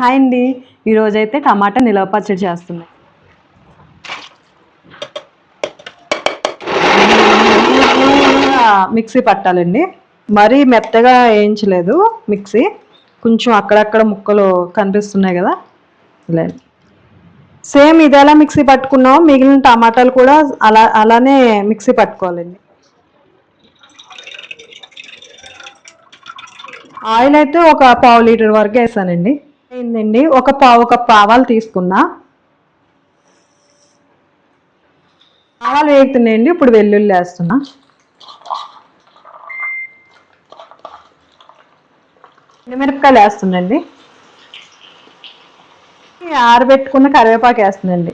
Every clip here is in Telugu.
హాయ్ అండి. ఈరోజు అయితే టమాటా నిలవ పచ్చడి చేస్తున్నాయి మిక్సీ పట్టాలండి. మరీ మెత్తగా వేయించలేదు మిక్సీ. కొంచెం అక్కడక్కడ ముక్కలు కనిపిస్తున్నాయి కదా. ఇలా. సేమ్ ఇది ఎలా మిక్సీ పట్టుకున్నామో మిగిలిన టమాటాలు కూడా అలా అలానే మిక్సీ పట్టుకోవాలండి. ఆయిల్ అయితే ఒక పావు లీటర్ వరకు వేసానండి. అయిందండి ఒక పావు కప్పు ఆవాలు తీసుకున్నా. ఆవాలు వేగుతున్నాయండి ఇప్పుడు వెల్లుల్లి వేస్తున్నా. మిరపకాయలు వేస్తుందండి. ఆరబెట్టుకున్న కరివేపాకు వేస్తుందండి.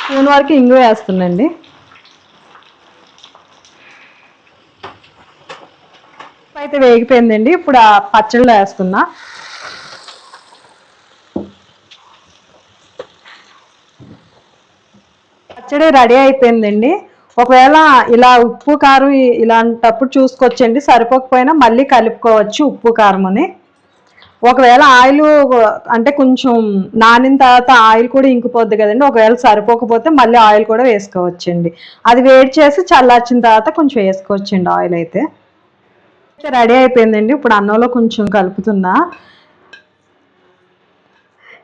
స్పూన్ వరకు ఇంగు వేస్తుందండి. అయితే వేగిపోయిందండి ఇప్పుడు ఆ పచ్చళ్ళు వేస్తున్నా. పచ్చడి రెడీ అయిపోయిందండి. ఒకవేళ ఇలా ఉప్పు కారం ఇలాంటప్పుడు చూసుకోవచ్చండి. సరిపోకపోయినా మళ్ళీ కలుపుకోవచ్చు ఉప్పు కారమని అని. ఒకవేళ ఆయిల్ అంటే కొంచెం నానిన తర్వాత ఆయిల్ కూడా ఇంకిపోద్ది కదండి. ఒకవేళ సరిపోకపోతే మళ్ళీ ఆయిల్ కూడా వేసుకోవచ్చండి. అది వేడి చేసి చల్లార్చిన తర్వాత కొంచెం వేసుకోవచ్చండి ఆయిల్ అయితే. రెడీ అయిపోయిందండి. ఇప్పుడు అన్నంలో కొంచెం కలుపుతున్నా.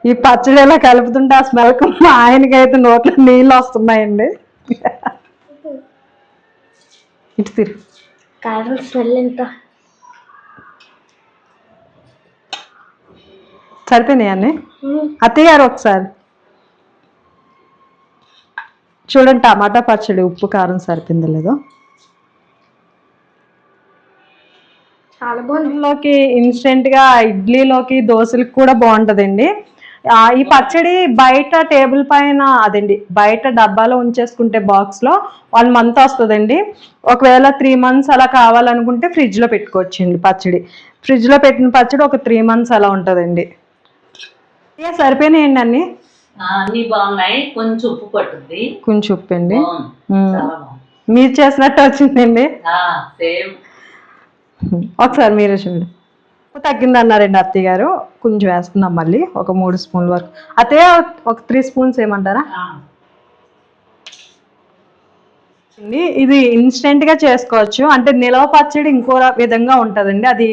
ఈ పచ్చడి ఇలా కలుపుతుంటే ఆ స్మెల్కి మా ఆయనకైతే నోట్లో నీళ్ళు వస్తున్నాయండి. ఇటు తిరిగి కారం స్మెల్ ఎంత? సరిపోయినాయన్ని అత్తయ్య గారు ఒకసారి. చూడండి టమాటా పచ్చడి ఉప్పు కారం సరిపోయిందో లేదో? చాలా బాగుంది. ఇందులోకి ఇన్స్టెంట్గా ఇడ్లీలోకి దోశలకి కూడా బాగుంటదండి. ఈ పచ్చడి బయట టేబుల్ పైన అదండి బయట డబ్బాలో ఉంచేసుకుంటే బాక్స్లో వన్ మంత్ వస్తుందండి. ఒకవేళ త్రీ మంత్స్ అలా కావాలనుకుంటే ఫ్రిడ్జ్లో పెట్టుకోవచ్చండి పచ్చడి. ఫ్రిడ్జ్లో పెట్టిన పచ్చడి ఒక త్రీ మంత్స్ అలా ఉంటుందండి. సరిపోయినాయండి అన్ని? అన్ని బాగున్నాయి. కొంచెం ఉప్పు పట్టుద్ది. కొంచెం. చాలా బాగుంది. మీరు చేసినట్టు వచ్చిందండి. సేమ్. ఒకసారి మీరే చూడండి. ఉప్పు తగ్గింది అన్నారండి అత్తయ్య గారు. కొంచెం వేస్తున్నాం మళ్ళీ. ఒక మూడు స్పూన్ల వరకు. అత్తయ్య ఒక త్రీ స్పూన్స్ ఏమంటారా? ఇది ఇన్స్టెంట్గా చేసుకోవచ్చు. అంటే నిలవ పచ్చడి ఇంకో విధంగా ఉంటుందండి. అది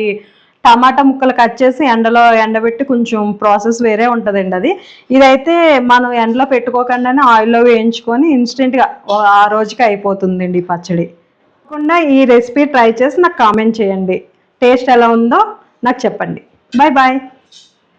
టమాటా ముక్కలు కట్ చేసి ఎండలో ఎండబెట్టి కొంచెం ప్రాసెస్ వేరే ఉంటుందండి అది. ఇదైతే మనం ఎండలో పెట్టుకోకుండానే ఆయిల్లో వేయించుకొని ఇన్స్టెంట్గా ఓ- ఆ రోజుకి అయిపోతుందండి ఈ పచ్చడి. తప్పకుండా ఈ రెసిపీ ట్రై చేసి నాకు కామెంట్ చేయండి. టేస్ట్ ఎలా ఉందో నాకు చెప్పండి. Bye bye